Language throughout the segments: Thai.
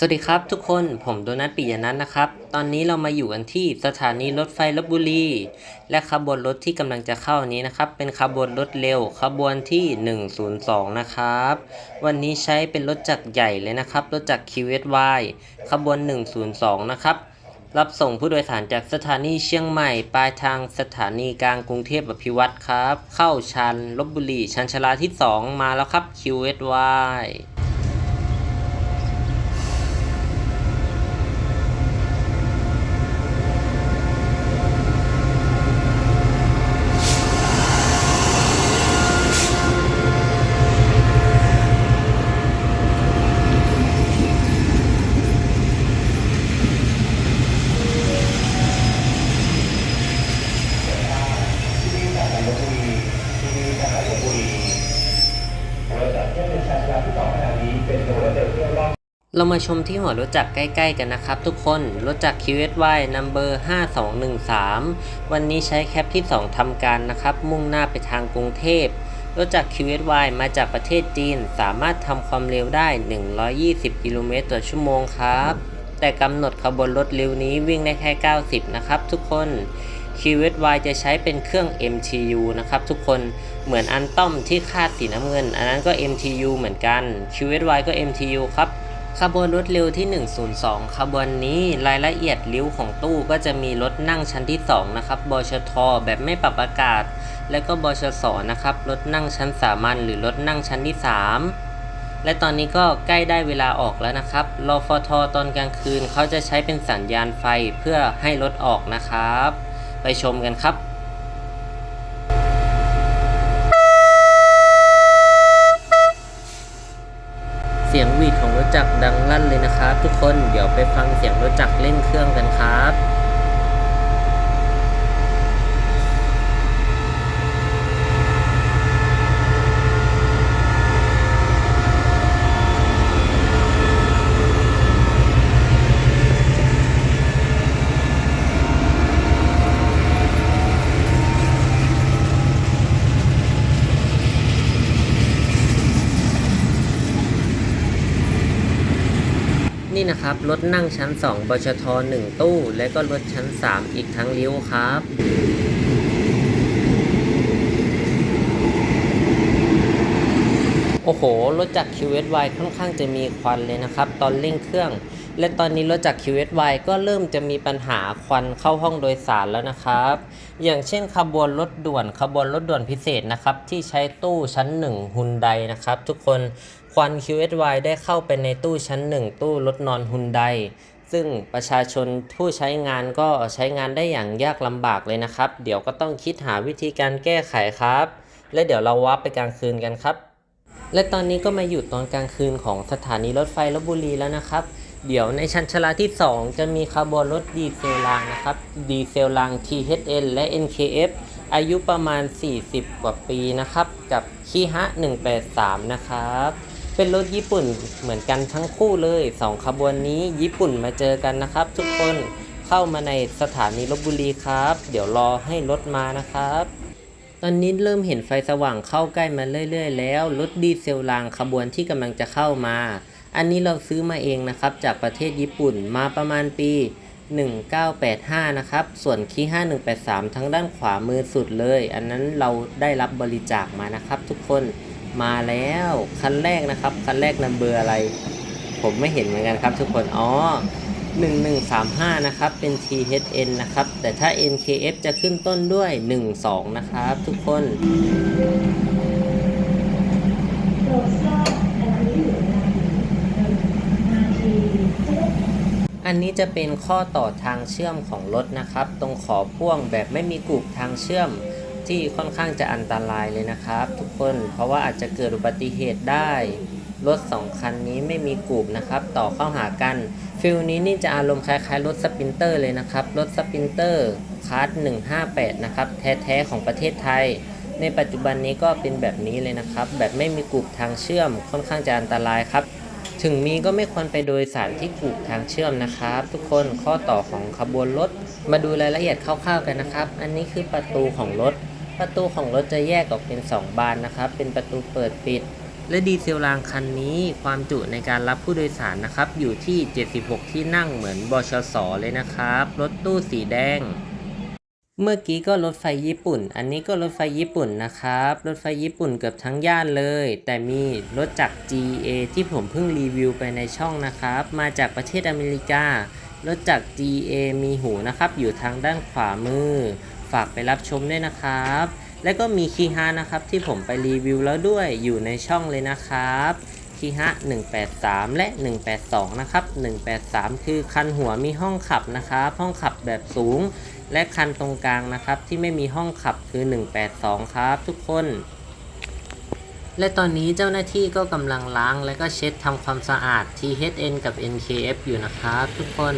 สวัสดีครับทุกคนผมโดนัทปิยนัทนะครับ ตอนนี้เรามาอยู่กันที่สถานีรถไฟลบบุรี และขบวนรถที่กำลังจะเข้านี้นะครับ เป็นขบวนรถเร็วขบวนที่ 102 นะครับ วันนี้ใช้เป็นรถจักรใหญ่เลยนะครับ รถจักร QSY ขบวน 102 นะครับ รับส่งผู้โดยสารจากสถานีเชียงใหม่ ปลายทางสถานีกลางกรุงเทพอภิวัตรครับ เข้าชันลบบุรีชันชาลาที่ 2 มาแล้วครับ QSY เรามาชมที่หัวรถจักรใกล้ ๆ กันนะครับทุกคนรถจักร QSY number 5213 วันนี้ใช้แคปที่ 2ทำการนะครับ มุ่งหน้าไปทางกรุงเทพรถจักร QSY มาจากประเทศจีน สามารถทำความเร็วได้ 120 กิโลเมตรต่อชั่วโมงครับ แต่กำหนดขบวนรถเร็วนี้วิ่งได้แค่ 90 นะครับทุกคน QSY จะใช้เป็นเครื่อง MTU นะครับทุกคนเหมือนอันต้อมที่คาดสีน้ำเงิน อันนั้นก็ MTU เหมือนกัน QSY ก็ MTU ครับ ขบวนรถเร็วที่ 102 ขบวนนี้รายละเอียดริ้วของตู้ก็จะมีรถนั่งชั้นที่ 2 นะครับบชท แบบไม่ปรับอากาศ และก็บชสนะครับ รถนั่งชั้นสามัญหรือรถนั่งชั้นที่ 3 และตอนนี้ก็ใกล้ได้เวลาออกแล้วนะครับรอฟทตอนกลางคืนเขาจะใช้เป็นสัญญาณไฟเพื่อให้รถออกนะครับ ไปชมกันครับเสียงวีดของ จักรดังลั่นเลยนะครับ ทุกคนเดี๋ยวไปฟังเสียงรถจักรเล่นเครื่องกันครับ นี่นะครับ รถนั่งชั้น 2 บชท 1 ตู้ และก็รถชั้น 3 อีกทั้งริ้วครับโอ้โห รถจาก QSY ค่อนข้างจะมีควันเลยนะครับ ตอนเร่งเครื่อง และตอนนี้รถจาก QSY ก็เริ่มจะมีปัญหาควันเข้าห้องโดยสารแล้วนะครับ อย่างเช่นขบวนรถด่วนขบวนรถด่วนพิเศษนะครับ ที่ใช้ตู้ชั้น1ฮุนไดนะครับ ทุกคน ควัน QSY ได้เข้าไปในตู้ชั้น 1 ตู้รถนอนฮุนไดซึ่งประชาชนผู้ใช้งานก็ใช้งานได้อย่างยากลำบากเลยนะครับ เดี๋ยวก็ต้องคิดหาวิธีการแก้ไขครับ และเดี๋ยวเราวับไปกลางคืนกันครับ และตอนนี้ก็มาอยู่ตอนกลางคืนของสถานีรถไฟลบบุรีแล้วนะครับ เดี๋ยวในชั้นชลาที่ 2 จะมีขบวนรถดีเซลรางนะครับ ดีเซลราง THN และ NKF อายุประมาณ 40 กว่าปีนะครับ กับคีฮะ 183 นะครับ เป็นรถญี่ปุ่นเหมือนกันทั้งคู่เลย 2 ขบวนนี้ญี่ปุ่นมาเจอกันนะครับ ทุกคนเข้ามาในสถานีลบบุรีครับ เดี๋ยวรอให้รถมานะครับ ตอนนี้เริ่มเห็นไฟสว่างเข้าใกล้มาเรื่อย ๆ แล้วรถดีเซลรางขบวนที่กำลังจะเข้ามา อันนี้เราซื้อมาเองนะครับ จากประเทศญี่ปุ่นมาประมาณปี 1985 นะครับ ส่วนคี5183 ทั้งด้านขวามือสุดเลย อันนั้นเราได้รับบริจาคมานะครับ ทุกคน มาแล้วคันแรกนะครับ คันแรกนัมเบอร์อะไร ผมไม่เห็นเหมือนกันครับ ทุกคนอ๋อ1135 นะครับ เป็น THN นะครับ แต่ถ้า NKF จะขึ้นต้นด้วย 12 นะครับ ทุกคนอันนี้จะเป็นข้อต่อทางเชื่อมของรถนะครับ ตรงขอพ่วงแบบไม่มีกรูปทางเชื่อม ที่ค่อนข้างจะอันตรายเลยนะครับ ทุกคนเพราะว่าอาจจะเกิดอุบัติเหตุได้ รถสองคันนี้ไม่มีกรูปนะครับ ต่อเข้าหากันฟิลนี้นี่จะอารมณ์คล้ายๆ รถสปินเตอร์เลยนะครับ รถสปินเตอร์คาร์ด158 นะครับ แท้ๆ ของประเทศไทย ในปัจจุบันนี้ก็เป็นแบบนี้เลยนะครับ แบบไม่มีกรูปทางเชื่อมค่อนข้างจะอันตรายครับถึงมีก็ไม่ควรไปโดยสารที่กรูทางเชื่อมนะครับ ทุกคนข้อต่อของขบวนรถ มาดูรายละเอียดคร่าวๆกันนะครับ อันนี้คือประตูของรถ ประตูของรถจะแยกออกเป็น 2 บานนะครับ เป็นประตูเปิดปิด และดีเซลรางคันนี้ความจุในการรับผู้โดยสารนะครับ อยู่ที่ 76 ที่นั่งเหมือนบชสเลยนะครับ รถตู้สีแดง เมื่อกี้ก็รถไฟญี่ปุ่น อันนี้ก็รถไฟญี่ปุ่นนะครับ รถไฟญี่ปุ่นเกือบทั้งย่านเลย แต่มีรถจาก GA ที่ผมเพิ่งรีวิวไปในช่องนะครับ มาจากประเทศอเมริการถจาก GA มีหูนะครับ อยู่ทางด้านขวามือ ฝากไปรับชมด้วยนะครับ และก็มีคีฮะนะครับที่ผมไปรีวิวแล้วด้วยอยู่ในช่องเลยนะครับคีฮะ183 และ 182 นะครับ 183 คือคันหัวมีห้องขับนะครับห้องขับแบบสูง และคันตรงกลางนะครับที่ไม่มีห้องขับคือ 182 ครับทุกคน และตอนนี้เจ้าหน้าที่ก็กำลังล้างและก็เช็ดทำความสะอาด THN กับ NKF อยู่นะครับทุกคน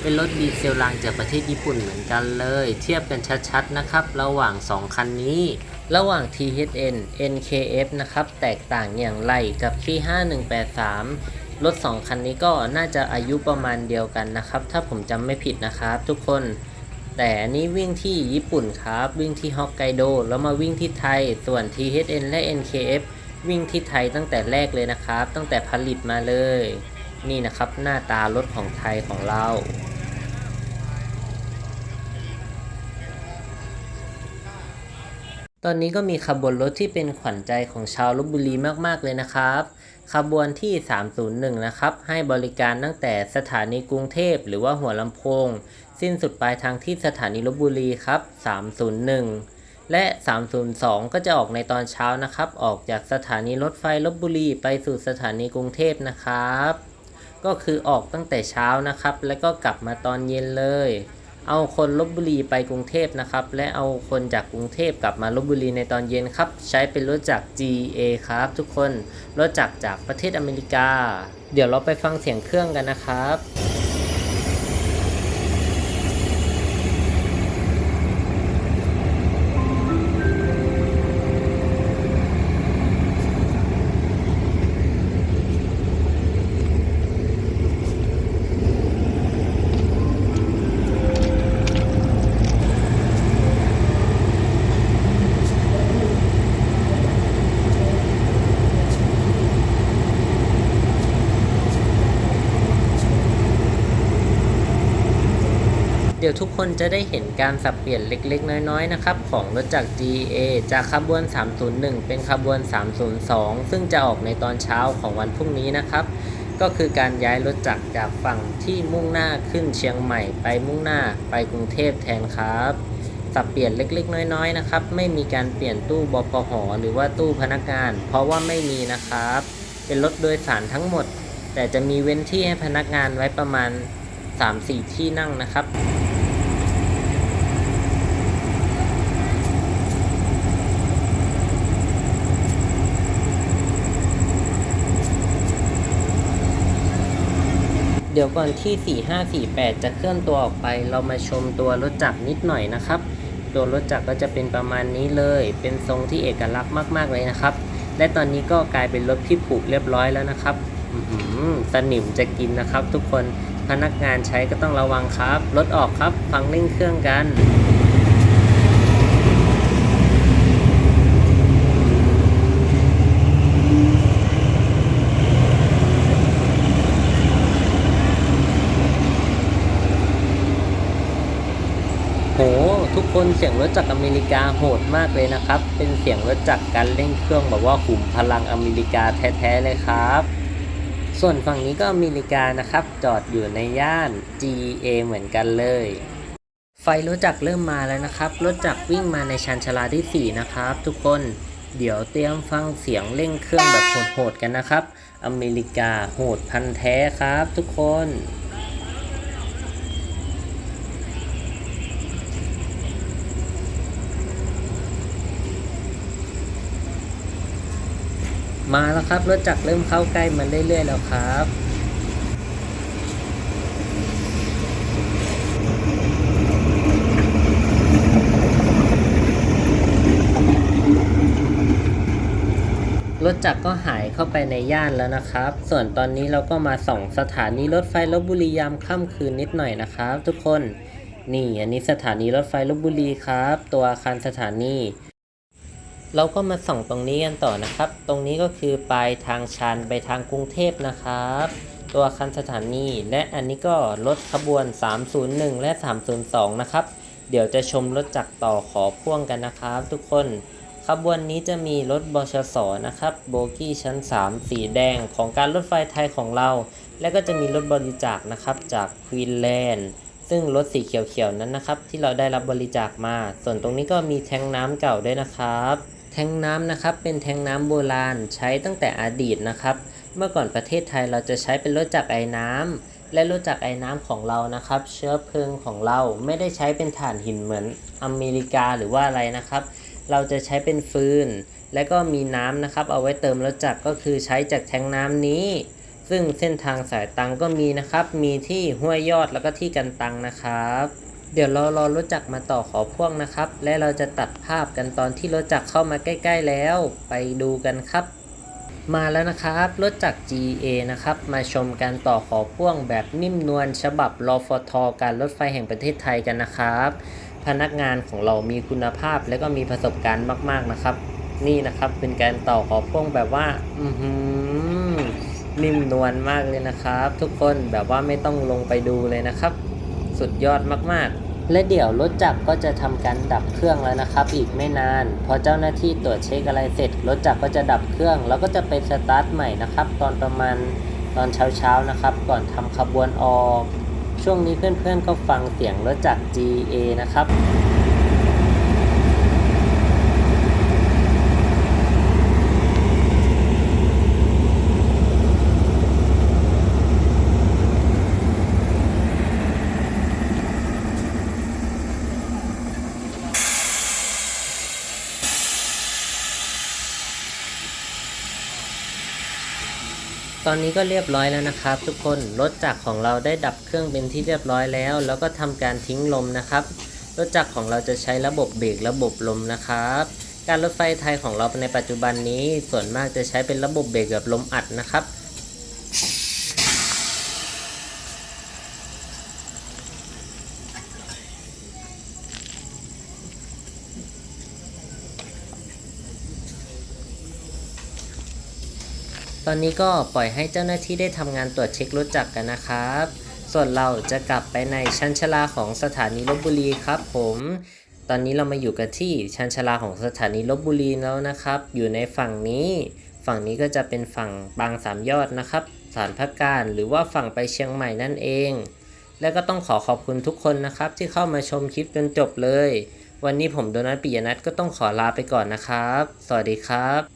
เป็นรถดีเซลรางจากประเทศญี่ปุ่นเหมือนกันเลย เทียบกันชัดๆนะครับ ระหว่าง 2 คันนี้ ระหว่าง THN NKF นะครับ แตกต่างอย่างไรกับที่ 5183รถ 2 คันนี้ก็น่าจะอายุประมาณเดียวกันนะครับ ถ้าผมจำไม่ผิดนะครับทุกคน แต่นี้วิ่งที่ญี่ปุ่นครับ วิ่งที่ฮอกไกโด แล้วมาวิ่งที่ไทย ส่วน THN และ NKF วิ่งที่ไทยตั้งแต่แรกเลยนะครับ ตั้งแต่ผลิตมาเลย นี่นะครับหน้าตารถของไทยของเราตอนนี้ก็มีขบวนรถที่เป็นขวัญใจของชาวลบบุรีมาก ๆ เลยนะครับ ขบวนที่ 301 นะครับ ให้บริการตั้งแต่สถานีกรุงเทพหรือว่าหัวลำโพง สิ้นสุดปลายทางที่สถานีลบบุรีครับ 301 และ 302 ก็จะออกในตอนเช้านะครับ ออกจากสถานีรถไฟลบบุรีไปสู่สถานีกรุงเทพนะครับ ก็คือออกตั้งแต่เช้านะครับ แล้วก็กลับมาตอนเย็นเลย เอาคนลบบุรีไปกรุงเทพนะครับ และเอาคนจากกรุงเทพกลับมาลบบุรีในตอนเย็นครับ ใช้เป็นรถจาก GA ครับ ทุกคน รถจากจากประเทศอเมริกา เดี๋ยวเราไปฟังเสียงเครื่องกันนะครับ ยวทุกคนจะได้เห็นการสับเปลี่ยนเล็กๆ น้อยๆนะครับของรถจาก GA จากขบวน 301 เป็นขบวน 302 ซึ่งจะออกในตอนเช้าของวันพรุ่งนี้นะครับก็คือการย้ายรถจักรจากฝั่งที่มุ่งหน้าขึ้นเชียงใหม่ไปมุ่งหน้าไปกรุงเทพแทนครับสับเปลี่ยนเล็กๆ น้อยๆนะครับ ไม่มีการเปลี่ยนตู้บพหหรือว่าตู้พนักงาน เพราะว่าไม่มีนะครับ เป็นรถโดยสารทั้งหมด แต่จะมีเว้นที่ให้พนักงานไว้ประมาณ 3-4 ที่นั่งนะครับ เดี๋ยวก่อนที่ 4548 จะเคลื่อนตัวออกไป เรามาชมตัวรถจักรนิดหน่อยนะครับ ตัวรถจักรก็จะเป็นประมาณนี้เลย เป็นทรงที่เอกลักษณ์มาก ๆ เลยนะครับ และตอนนี้ก็กลายเป็นรถพี่ผูกเรียบร้อยแล้วนะครับหือสนิมจะกินนะครับ ทุกคนพนักงานใช้ก็ต้องระวังครับ รถออกครับ ฟังเร่งเครื่องกัน โห ทุก คนเสียงรถจากอเมริกาโหดมากเลยนะครับ เป็นเสียงรถจากการเร่งเครื่องแบบว่าขุมพลังอเมริกาแท้ๆเลยครับ ส่วนฝั่งนี้ก็อเมริกานะครับ จอดอยู่ในย่าน GA เหมือนกันเลย ไฟรถจักรเริ่มมาแล้วนะครับ รถจักรวิ่งมาในชันชลาที่ 4 นะครับ ทุกคน เดี๋ยวเตรียมฟังเสียงเร่งเครื่องแบบโหดๆกันนะครับ อเมริกาโหดพันแท้ครับ ทุกคน มาแล้วครับ รถจักรเริ่มเข้าใกล้มันเรื่อยๆแล้วครับรถจักรก็หายเข้าไปในย่านแล้วนะครับ ส่วนตอนนี้เราก็มาส่องสถานีรถไฟลบบุรียามค่ำคืนนิดหน่อยนะครับ ทุกคน นี่อันนี้สถานีรถไฟลบบุรีครับ ตัวอาคารสถานี เราก็มาส่องตรงนี้กันต่อนะครับ ตรงนี้ก็คือปลายทางชันไปทางกรุงเทพนะครับ ตัวคันสถานี และอันนี้ก็รถขบวน 301 และ 302 นะครับ เดี๋ยวจะชมรถจักรต่อขอพ่วงกันนะครับ ทุกคนขบวนนี้จะมีรถบชสนะครับ โบกี้ชั้น 3 สีแดงของการรถไฟไทยของเรา และก็จะมีรถบริจาคนะครับจากควีนแลนด์ซึ่งรถสีเขียวๆนั้นนะครับ ที่เราได้รับบริจาคมา ส่วนตรงนี้ก็มีแทงน้ำเก่าด้วยนะครับ แทงน้ำนะครับเป็นแทงน้ำโบราณใช้ตั้งแต่อดีตนะครับ เมื่อก่อนประเทศไทยเราจะใช้เป็นรถจักรไอ้น้ำและรถจักรไอ้น้ำของเรานะครับ เชื้อเพลิงของเราไม่ได้ใช้เป็นถ่านหินเหมือนอเมริกาหรือว่าอะไรนะครับ เราจะใช้เป็นฟืน และก็มีน้ำนะครับ เอาไว้เติมรถจักรก็คือใช้จากแทงน้ำนี้ ซึ่งเส้นทางสายตังก็มีนะครับ มีที่ห้วยยอดแล้วก็ที่กันตังนะครับ เดี๋ยวเรารอรถจักรมาต่อขอพ่วงนะครับ และเราจะตัดภาพกันตอนที่รถจักรเข้ามาใกล้ ๆ แล้ว ไปดูกันครับ มาแล้วนะครับรถจักร GA นะครับ มาชมการต่อขอพ่วงแบบนิ่มนวลฉบับรอฟทการรถไฟแห่งประเทศไทยกันนะครับ พนักงานของเรามีคุณภาพและก็มีประสบการณ์มาก ๆนะครับ นี่นะครับเป็นการต่อขอพ่วงแบบว่าอือหือนิ่มนวลมากเลยนะครับ ทุกคนแบบว่าไม่ต้องลงไปดูเลยนะครับ สุดยอดมาก ๆ และเดี๋ยวรถจักรก็จะทำการดับเครื่องแล้วนะครับ อีกไม่นานพอเจ้าหน้าที่ตรวจเช็คอะไรเสร็จรถจักรก็จะดับเครื่อง แล้วก็จะไปสตาร์ทใหม่นะครับ ตอนประมาณตอนเช้าๆนะครับ ก่อนทำขบวนออก ช่วงนี้เพื่อนๆก็ฟังเสียงรถจักร GA นะครับ ตอนนี้ก็เรียบร้อยแล้วนะครับทุกคนรถจักรของเราได้ดับเครื่องเป็นที่เรียบร้อยแล้ว แล้วก็ทำการทิ้งลมนะครับรถจักรของเราจะใช้ระบบเบรกระบบลมนะครับ การรถไฟไทยของเราในปัจจุบันนี้ส่วนมากจะใช้เป็นระบบเบรกแบบลมอัดนะครับ ตอนนี้ก็ปล่อยให้เจ้าหน้าที่ได้ทำงานตรวจเช็ครถจักรกันนะครับ ส่วนเราจะกลับไปในชั้นชลาของสถานีลบบุรีครับผม ตอนนี้เรามาอยู่กันที่ชั้นชลาของสถานีลบบุรีแล้วนะครับ อยู่ในฝั่งนี้ ฝั่งนี้ก็จะเป็นฝั่งบางสามยอดนะครับสารพักการหรือว่าฝั่งไปเชียงใหม่นั่นเอง และก็ต้องขอขอบคุณทุกคนนะครับ ที่เข้ามาชมคลิปจนจบเลย วันนี้ผมโดนัทปิยนัทก็ต้องขอลาไปก่อนนะครับ สวัสดีครับ